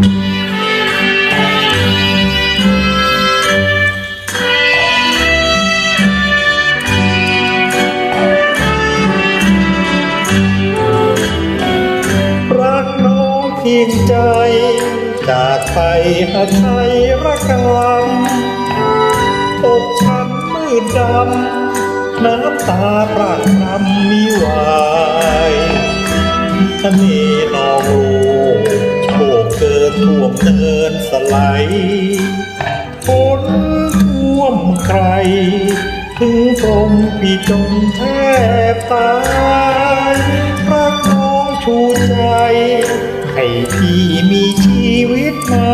รักน้องเพียงใจ จากไปหาไทยระกำอกฉันมืดดำ น้ำตาปรากรำมิไหวทะเนนองโลโชคเกิน ท่วมเดินสไลด์ฝนท่วมใคร ถึงตรงพี่จมแทบตายรักน้องชูใจ ให้พี่มีชีวิตมา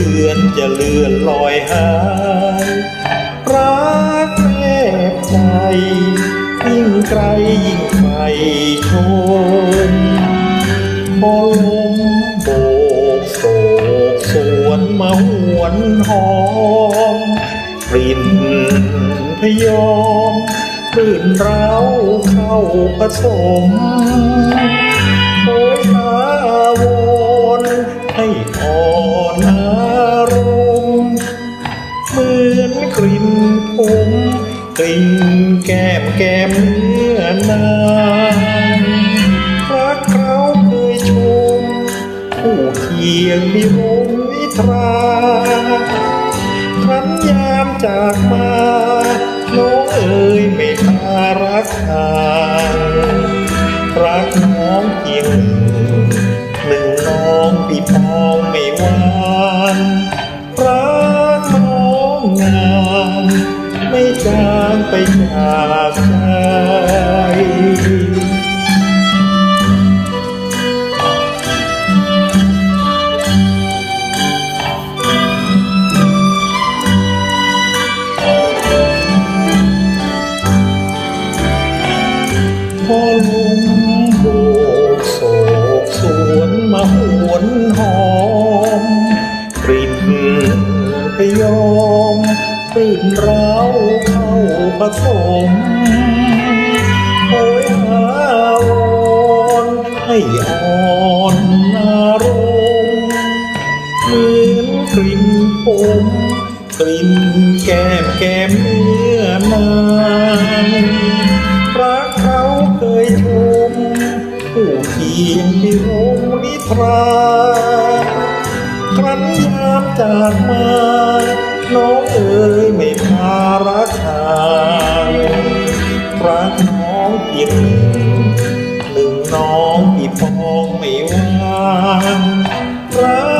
หรือเดือนจะเลื่อนลอยหายรักแนบใจ ยิ่งไกลยิ่งไฟชมพอลมโบกโศกสวนมาหวนหอมกลิ่นพยอมรื่นเร้าเข้าผสม กลิ่นผมกลิ่นแก้มแก้มเนื้อนางรักเขาเคยชมผู้เคียงมีรมวิตราครั้นยามจากมาน้องเอ๋ยไม่พารักหางรักน้องเพียง จากใจพอลมโบกโศกสวนมาหวนหอมกลิ่นพยอม รื่นร้าเข้าผสมโอยหาวอนให้อ่อนอารมณ์เหมือนกลิ่นผมกลิ่นแก้มแก้มเนื้อนางรักเขาเคยชมผู้เคียงพิรมนิทราครั้นยามจากมา น้องเอ๋ยไม่พารักหางรักน้องเพียงหนึ่งหนึ่งน้องพี่พองไม่วางรัก